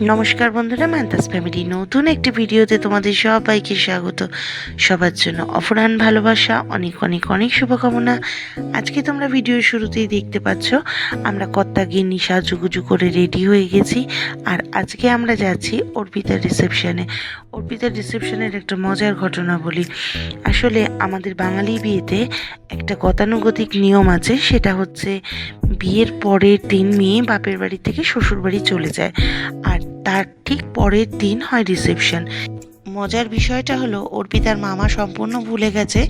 নমস্কার বন্ধুরা ম্যান্তাস ফ্যামিলি নতুন একটি ভিডিওতে তোমাদের সবাইকে স্বাগত। সবার জন্য অফুরান ভালোবাসা, অনেক অনেক অনেক শুভকামনা। আজকে তোমরা ভিডিও শুরুতেই দেখতে পাচ্ছ, আমরা কর্তা গিন্নি সাজুগুজু করে রেডি হয়ে গেছি। আর আজকে আমরা যাচ্ছি অর্পিতার রিসেপশনে অর্পিতার রিসেপশনের একটা মজার ঘটনা বলি। আসলে আমাদের বাঙালি বিয়েতে একটা গতানুগতিক নিয়ম আছে, সেটা হচ্ছে বিয়ের পরের দিন মেয়ে বাপের বাড়ি থেকে শ্বশুর বাড়ি চলে যায়, আর তার ঠিক পরের দিন হয় রিসেপশন মজার বিষয়টা হলো, অর্পিতার মামা সম্পূর্ণ ভুলে গেছে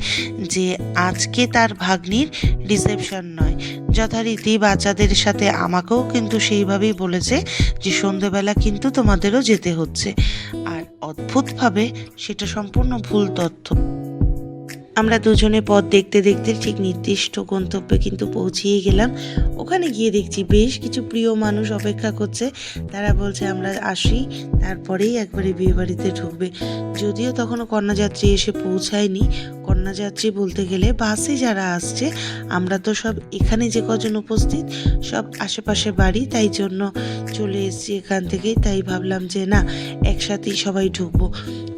যে আজকে তার ভাগ্নির রিসেপশন নয়। যথারীতি বাচ্চাদের সাথে আমাকেও কিন্তু সেইভাবেই বলেছে যে সন্ধেবেলা কিন্তু তোমাদেরও যেতে হচ্ছে। অদ্ভুতভাবে সেটা সম্পূর্ণ ভুল তথ্য। আমরা দুজনে পথ দেখতে দেখতে ঠিক নির্দিষ্ট গন্তব্যে কিন্তু পৌঁছিয়ে গেলাম। ওখানে গিয়ে দেখছি বেশ কিছু প্রিয় মানুষ অপেক্ষা করছে। তারা বলছে, আমরা আসি, তারপরেই একবারে বিয়ে বাড়িতে ঢুকবে। যদিও তখনও কন্যাযাত্রী এসে পৌঁছায়নি। কন্যাযাত্রী বলতে গেলে বাসে যারা আসছে, আমরা তো সব এখানে যে কজন উপস্থিত, সব আশেপাশে বাড়ি, তাই জন্য চলে এসেছি এখান থেকেই। তাই ভাবলাম যে না, একসাথেই সবাই ঢুকবো।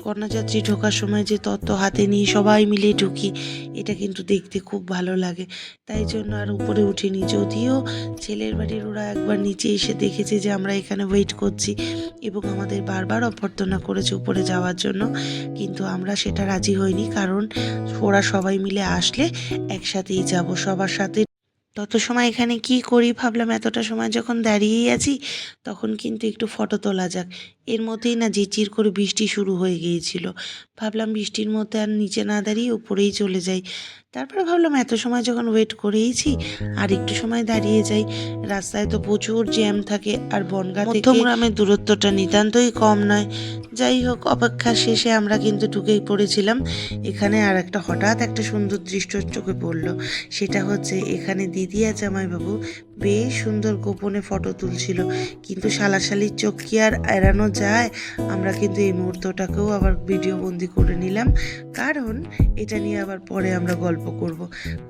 কন্যাযাত্রী ঢোকার সময় যে তত্ত্ব হাতে নিয়ে সবাই মিলে ঢুকি, এটা কিন্তু দেখতে খুব ভালো লাগে। তাই জন্য আর উপরে উঠিনি। যদিও ছেলের বাড়ির ওরা একবার নিচে এসে দেখেছে যে আমরা এখানে ওয়েট করছি এবং আমাদের বারবার অভ্যর্থনা করেছে উপরে যাওয়ার জন্য, কিন্তু আমরা সেটা রাজি হইনি কারণ ওরা সবাই মিলে আসলে একসাথেই যাব সবার সাথে। তত সময় এখানে কি করি ভাবলাম, এতটা সময় যখন দাঁড়িয়েই আছি, তখন কিন্তু একটু ফটো তোলা যাক। এর মধ্যেই না জিচির করে বৃষ্টি শুরু হয়ে গিয়েছিল। ভাবলাম বৃষ্টির মধ্যে আর নিচে না দাঁড়িয়ে উপরেই চলে যাই। তারপরে ভাবলাম এত সময় যখন ওয়েট করেইছি, আর একটু সময় দাঁড়িয়ে যাই। রাস্তায় তো প্রচুর জ্যাম থাকে, আর বনগা থেকে গ্রামের দূরত্বটা নিতান্তই কম নয়। যাই হোক, অপেক্ষা শেষে আমরা কিন্তু ঢুকেই পড়েছিলাম। এখানে আর একটা হঠাৎ একটা সুন্দর দৃশ্য চোখে পড়ল। সেটা হচ্ছে এখানে দিদি আর জামাইবাবু বেশ সুন্দর গোপনে ফটো তুলছিল। কিন্তু শালাশালির চোখ কি আর এড়ানো যায়? আমরা কিন্তু এই মুহূর্তটাকেও আবার ভিডিও বন্দি করে নিলাম। কারণ এটা নিয়ে আবার পরে আমরা গল্প করব।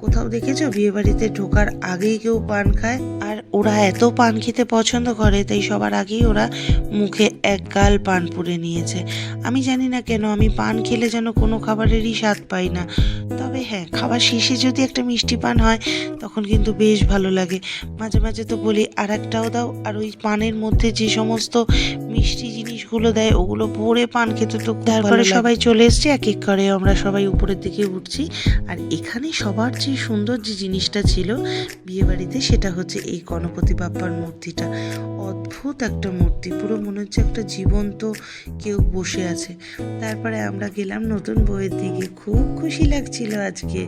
কোথাও দেখেছ? বিয়ে বাড়িতে ঢোকার আগেই কেউ পান খায়। আর ওরা এত পান খেতে পছন্দ করে, তাই সবার আগেই ওরা মুখে এক গাল পান পুড়ে নিয়েছে আমি জানি না কেন আমি পান খেলে যেন কোনো খাবারেরই স্বাদ পাই না। তবে হ্যাঁ খাবার শেষে যদি একটা মিষ্টি পান হয় তখন কিন্তু বেশ ভালো লাগে। মাঝে মাঝে তো বলি আর একটাও দাও। আর ওই পানের মধ্যে যে সমস্ত মিষ্টি জিনিসগুলো দেয় ওগুলো ভরে পান খেতে তো তারপরে সবাই চলে এসছে এক এক করে আমরা সবাই উপরের দিকে উঠছি। আর এখানে সবার যে সুন্দর যে জিনিসটা ছিল বিয়েবাড়িতে সেটা হচ্ছে এই গণপতি বাপ্পার মূর্তিটা। অদ্ভুত একটা মূর্তি পুরো মনে হচ্ছে একটা জীবন্ত কেউ বসে আছে। তারপরে আমরা গেলাম নতুন বইয়ের দিকে। খুব খুশি লাগছিল আজকে।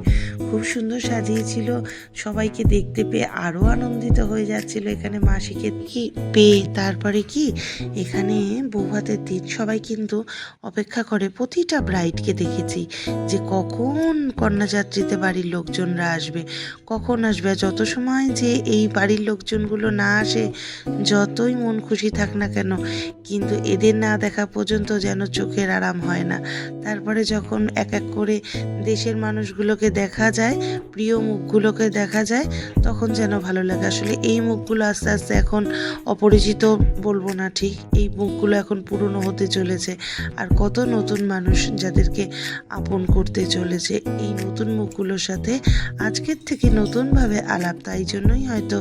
খুব সুন্দর সাজিয়েছিল। সবাইকে দেখতে পেয়ে আরও আনন্দিত হয়ে যাচ্ছিল। এখানে মাসিকে কি পেয়ে তারপরে কি? এখানে বৌভাতের দিন। সবাই কিন্তু অপেক্ষা করে। প্রতিটা ব্রাইডকে দেখেছি যে কখন কন্যাযাত্রীতে বাড়ির লোকজনরা আসবে, কখন আসবে। যত সময় যে এই বাড়ির লোকজনগুলো না আসে, যতই মন খুশি থাক না কেন, কিন্তু এদের না দেখা পর্যন্ত যেন চোখের আরাম হয় না। তারপরে যখন এক এক করে দেশের মানুষগুলোকে দেখা যায়, প্রিয় মুখগুলোকে দেখা যায়, তখন যেন ভালো লাগে। আসলে এই মুখগুলো আস্তে আস্তে এখন অপরিচিত বলব না ঠিক, এই মুখগুলো এখন পুরনো হতে চলেছে। আর কত নতুন মানুষ যাদেরকে আপন করতে চলেছে এই নতুন মুখগুলোর সাথে, আজকের থেকে নতুনভাবে আলাপ, তাই জন্যই হয়তো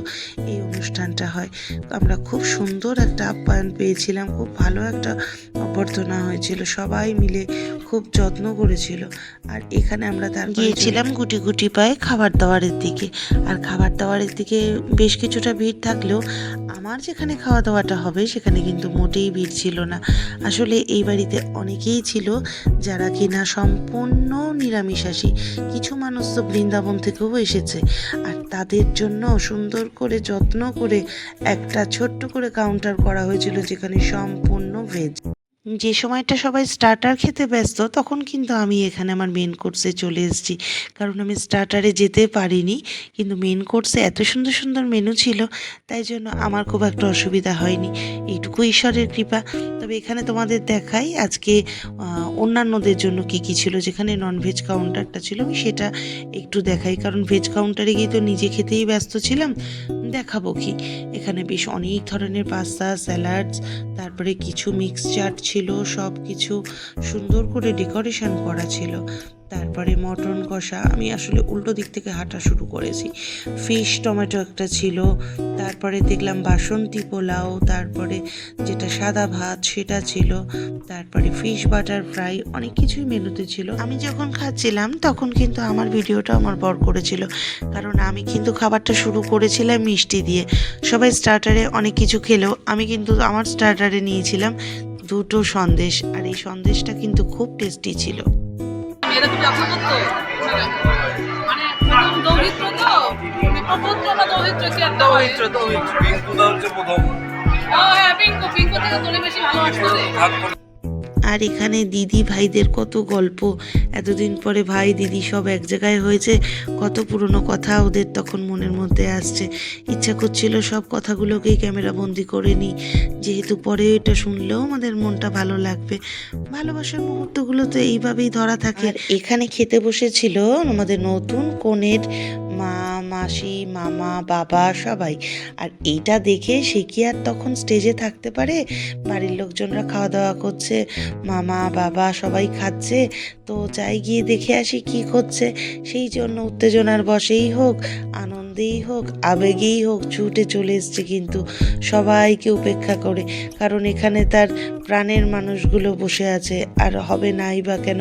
এই অনুষ্ঠানটা হয়। আমরা খুব সুন্দর একটা আপ্যায়ন পেয়েছিলাম, খুব ভালো একটা অভ্যর্থনা হয়েছিল সবাই মিলে খুব যত্ন করেছিল। আর এখানে আমরা তার গিয়েছিলাম গুটি গুটি পায়ে খাবার দাবারের দিকে। আর খাবার দাবারের দিকে বেশ কিছুটা ভিড় থাকলেও আমার যেখানে খাওয়া দাওয়াটা হবে সেখানে কিন্তু মোটেই ভিড় ছিল না। আসলে এই বাড়িতে অনেকেই ছিল যারা কিনা সম্পূর্ণ নিরামিষাশী। কিছু মানুষ তো বৃন্দাবন থেকেও এসেছে। আর তাদের জন্য সুন্দর করে যত্ন করে একটা ছোট্ট করে কাউন্টার করা হয়েছিল যেখানে সম্পূর্ণ ভেজ যে সময়টা সবাই স্টার্টার খেতে ব্যস্ত, তখন কিন্তু আমি এখানে আমার মেন কোর্সে চলে এসেছি। কারণ আমি স্টার্টারে যেতে পারিনি, কিন্তু মেন কোর্সে এত সুন্দর সুন্দর মেনু ছিল, তাই জন্য আমার খুব একটা অসুবিধা হয়নি। এইটুকু ঈশ্বরের কৃপা। তবে এখানে তোমাদের দেখাই আজকে অন্যান্যদের জন্য কি কি ছিল, যেখানে ননভেজ কাউন্টারটা ছিল, আমি সেটা একটু দেখাই। কারণ ভেজ কাউন্টারে গিয়ে তো নিজে খেতেই ব্যস্ত ছিলাম, দেখাবো কি। এখানে বেশ অনেক ধরনের পাস্তা স্যালাডস তারপরে কিছু মিক্স চাট ছিল সব কিছু সুন্দর করে ডেকোরেশন করা ছিল। তারপরে মটন কষা, আমি আসলে উল্টো দিক থেকে হাঁটা শুরু করেছি। ফিশ, টমেটো একটা ছিল, তারপরে দেখলাম বাসন্তী পোলাও, তারপরে যেটা সাদা ভাত সেটা ছিল, তারপরে ফিশ বাটার ফ্রাই, অনেক কিছুই মেনুতে ছিল। আমি যখন খাচ্ছিলাম, তখন কিন্তু আমার ভিডিওটা আমার বর করেছিল, কারণ আমি কিন্তু খাবারটা শুরু করেছিলাম মিষ্টি দিয়ে। সবাই স্টার্টারে অনেক কিছু খেলেও আমি কিন্তু আমার স্টার্টারে নিয়েছিলাম। দুটো সন্দেশ আর এই সন্দেশটা কিন্তু খুব টেস্টি ছিল। মানে প্রথম আর এখানে দিদি ভাইদের কত গল্প। এতদিন পরে ভাই, দিদি সব এক জায়গায় হয়েছে। কত পুরনো কথা ওদের তখন মনের মধ্যে আসছে। ইচ্ছা করছিল সব কথাগুলোকেই ক্যামেরা বন্দি করে নিই। যেহেতু পরে এটা শুনলেও আমাদের মনটা ভালো লাগবে। ভালোবাসার মুহূর্তগুলো তো এইভাবেই ধরা থাকে। এখানে খেতে বসেছিল আমাদের নতুন কনের মা মাসি, মামা, বাবা, সবাই। আর এইটা দেখে সে কি আর তখন স্টেজে থাকতে পারে? বাড়ির লোকজনরা খাওয়া দাওয়া করছে, মামা, বাবা সবাই খাচ্ছে। তো যাই গিয়ে দেখে আসি কি করছে সেই জন্য উত্তেজনার বসেই হোক আনন্দেই হোক, আবেগেই হোক, ছুটে চলে এসছে কিন্তু সবাইকে উপেক্ষা করে। কারণ এখানে তার প্রাণের মানুষগুলো বসে আছে, আর হবে নাই বা কেন?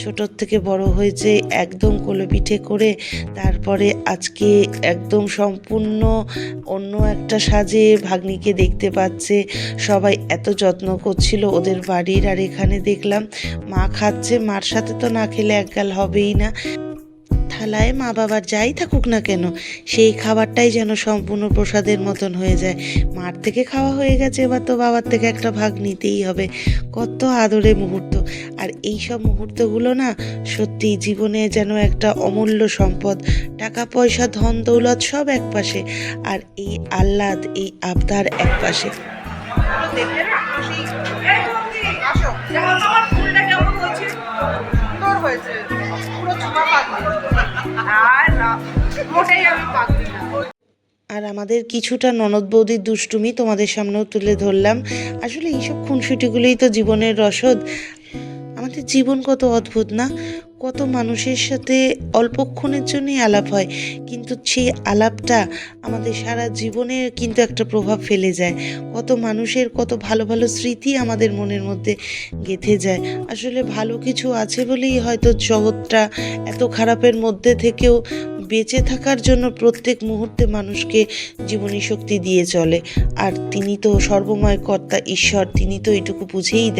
ছোটোর থেকে বড় হয়েছে, একদম কোলে পিঠে করে তারপরে আজকে একদম সম্পূর্ণ অন্য একটা সাজে ভাগ্নিকে দেখতে পাচ্ছে। সবাই এত যত্ন করছিল ওদের বাড়ির, আর এখানে দেখলাম মা খাচ্ছে, মার সাথে তো না খেলে একগাল হবেই না। থালায় মা বাবার যাই থাকুক না কেন, সেই খাবারটাই যেন সম্পূর্ণ প্রসাদের মতন হয়ে যায়। মার থেকে খাওয়া হয়ে গেছে, এবার তো বাবার থেকে একটা ভাগ নিতেই হবে। কত আদরে মুহূর্ত। আর এই সব মুহূর্তগুলো না সত্যি জীবনে যেন একটা অমূল্য সম্পদ। টাকা, পয়সা, ধন, দৌলত সব এক পাশে, আর এই আহ্লাদ, এই আবদার এক পাশে। হয়েছে? পুরো আর আমাদের কিছুটা ননদ বৌদির দুষ্টুমি তোমাদের সামনেও তুলে ধরলাম। আসলে এইসব খুনসুটিগুলোই তো জীবনের রসদ। আমাদের জীবন কত অদ্ভুত না? কত মানুষের সাথে অল্পক্ষণের জন্যই আলাপ হয়, কিন্তু সেই আলাপটা আমাদের সারা জীবনে কিন্তু একটা প্রভাব ফেলে যায়। কত মানুষের কত ভালো ভালো স্মৃতি আমাদের মনের মধ্যে গেঁথে যায়। আসলে ভালো কিছু আছে বলেই হয়তো জগৎটা এত খারাপের মধ্যে থেকেও বেঁচে থাকার জন্য প্রত্যেক মুহূর্তে মানুষকে জীবনী শক্তি দিয়ে চলে। আর তিনি তো সর্বময় কর্তা, ঈশ্বর, তিনি তো এটুকু বুঝেই দেন।